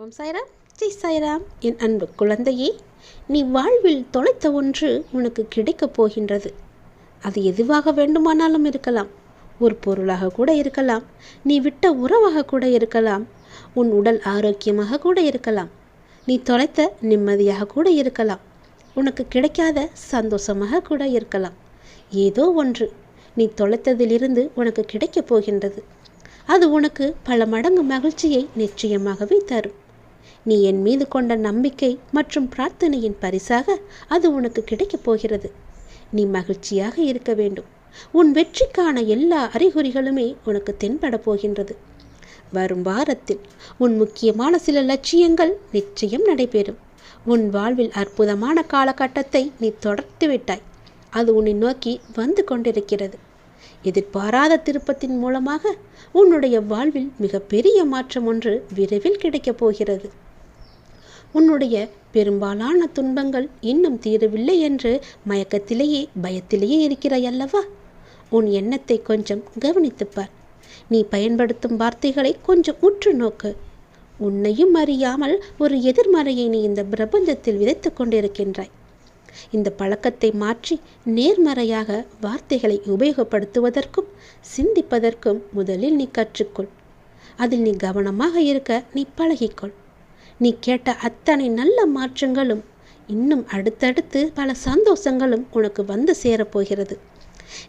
ஓம் சாய்ராம். ஜெய் சாய்ராம். என் அன்பு குழந்தையே நீ வாழ்வில் தொலைத்த ஒன்று உனக்கு கிடைக்கப் போகின்றது. அது எதுவாக வேண்டுமானாலும் இருக்கலாம். ஒரு பொருளாக கூட இருக்கலாம். நீ விட்ட உறவாக கூட இருக்கலாம். உன் உடல் ஆரோக்கியமாக கூட இருக்கலாம். நீ தொலைத்த நிம்மதியாக கூட இருக்கலாம். உனக்கு கிடைக்காத சந்தோஷமாக கூட இருக்கலாம். ஏதோ ஒன்று நீ தொலைத்ததிலிருந்து உனக்கு கிடைக்கப் போகின்றது. அது உனக்கு பல மடங்கு மகிழ்ச்சியை நிச்சயமாகவே தரும். நீ என் மீது கொண்ட நம்பிக்கை மற்றும் பிரார்த்தனையின் பரிசாக அது உனக்கு கிடைக்கப் போகிறது. நீ மகிழ்ச்சியாக இருக்க வேண்டும். உன் வெற்றிக்கான எல்லா அறிகுறிகளுமே உனக்கு தென்பட போகின்றது. வரும் வாரத்தில் உன் முக்கியமான சில லட்சியங்கள் நிச்சயம் நடைபெறும். உன் வாழ்வில் அற்புதமான காலகட்டத்தை நீ தொடர்த்து விட்டாய். அது உன்னை நோக்கி வந்து கொண்டிருக்கிறது. எதிர்பாராத திருப்பத்தின் மூலமாக உன்னுடைய வாழ்வில் மிகப்பெரிய மாற்றம் ஒன்று விரைவில் கிடைக்கப் போகிறது. உன்னுடைய பெரும்பாலான துன்பங்கள் இன்னும் தீரவில்லை என்று மயக்கத்திலேயே பயத்திலேயே இருக்கிறாய் அல்லவா உன் எண்ணத்தை கொஞ்சம் கவனித்துப்பார் நீ பயன்படுத்தும் வார்த்தைகளை கொஞ்சம் உற்று நோக்கு. உன்னையும் அறியாமல் ஒரு எதிர்மறையை நீ இந்த பிரபஞ்சத்தில் விதைத்து கொண்டிருக்கின்றாய். இந்த பழக்கத்தை மாற்றி நேர்மறையாக வார்த்தைகளை உபயோகப்படுத்துவதற்கும் சிந்திப்பதற்கும் முதலில் நீ கற்றுக்கொள். அதில் நீ கவனமாக இருக்க நீ பழகிக்கொள். நீ கேட்ட அத்தனை நல்ல மாற்றங்களும் இன்னும் அடுத்தடுத்து பல சந்தோஷங்களும் உனக்கு வந்து சேரப்போகிறது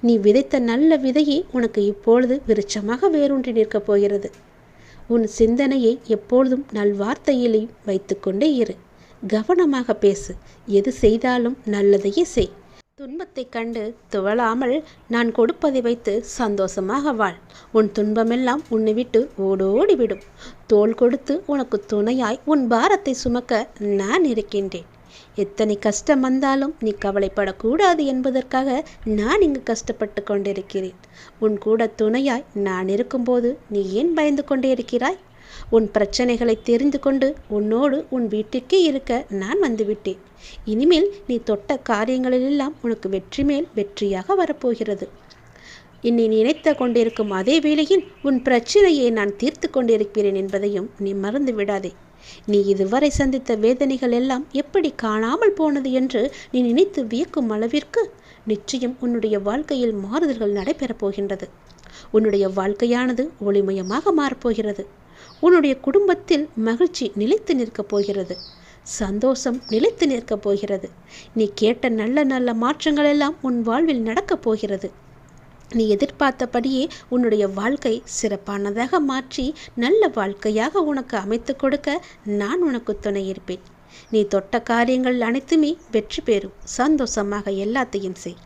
நீ விதைத்த நல்ல விதையை உனக்கு இப்பொழுது விருட்சமாக வேரூன்றி நிற்கப் போகிறது. உன் சிந்தனையை எப்பொழுதும் நல்வார்த்தையிலையும் வைத்துக்கொண்டே இரு. கவனமாக பேசு. எது செய்தாலும் நல்லதையே செய். துன்பத்தை கண்டு துவளாமல் நான் கொடுப்பதை வைத்து சந்தோஷமாக வாழ். உன் துன்பமெல்லாம் உன்னை விட்டு ஓடோடி விடும். தோள் கொடுத்து உனக்கு துணையாய் உன் பாரத்தை சுமக்க நான் இருக்கின்றேன். எத்தனை கஷ்டம் வந்தாலும் நீ கவலைப்படக்கூடாது என்பதற்காக நான் இங்கு கஷ்டப்பட்டு கொண்டிருக்கிறேன். உன் கூட துணையாய் நான் இருக்கும்போது நீ ஏன் பயந்து கொண்டே இருக்கிறாய்? உன் பிரச்சனைகளை தெரிந்து கொண்டு உன்னோடு உன் வீட்டுக்கே இருக்க நான் வந்துவிட்டேன். இனிமேல் நீ தொட்ட காரியங்களிலெல்லாம் உனக்கு வெற்றி மேல் வெற்றியாக வரப்போகிறது. என்னை நினைத்து கொண்டிருக்கும் அதே வேளையில் உன் பிரச்சனையை நான் தீர்த்து கொண்டிருக்கிறேன் என்பதையும் நீ மறந்து விடாதே. நீ இதுவரை சந்தித்த வேதனைகள் எல்லாம் எப்படி காணாமல் போனது என்று நீ நினைத்து வியக்கும் அளவிற்கு நிச்சயம் உன்னுடைய வாழ்க்கையில் மாறுதல்கள் நடைபெறப் போகின்றது. உன்னுடைய வாழ்க்கையானது ஒளிமயமாக மாறப்போகிறது உன்னுடைய குடும்பத்தில் மகிழ்ச்சி நிலைத்து நிற்கப் போகிறது. சந்தோஷம் நிலைத்து நிற்கப் போகிறது. நீ கேட்ட நல்ல நல்ல மாற்றங்கள் எல்லாம் உன் வாழ்வில் நடக்கப் போகிறது. நீ எதிர்பார்த்தபடியே உன்னுடைய வாழ்க்கை சிறப்பானதாக மாற்றி நல்ல வாழ்க்கையாக உனக்கு அமைத்து கொடுக்க நான் உனக்கு துணை இருப்பேன். நீ தொட்ட காரியங்கள் அனைத்துமே வெற்றி பெறும். சந்தோஷமாக எல்லாத்தையும் செய்.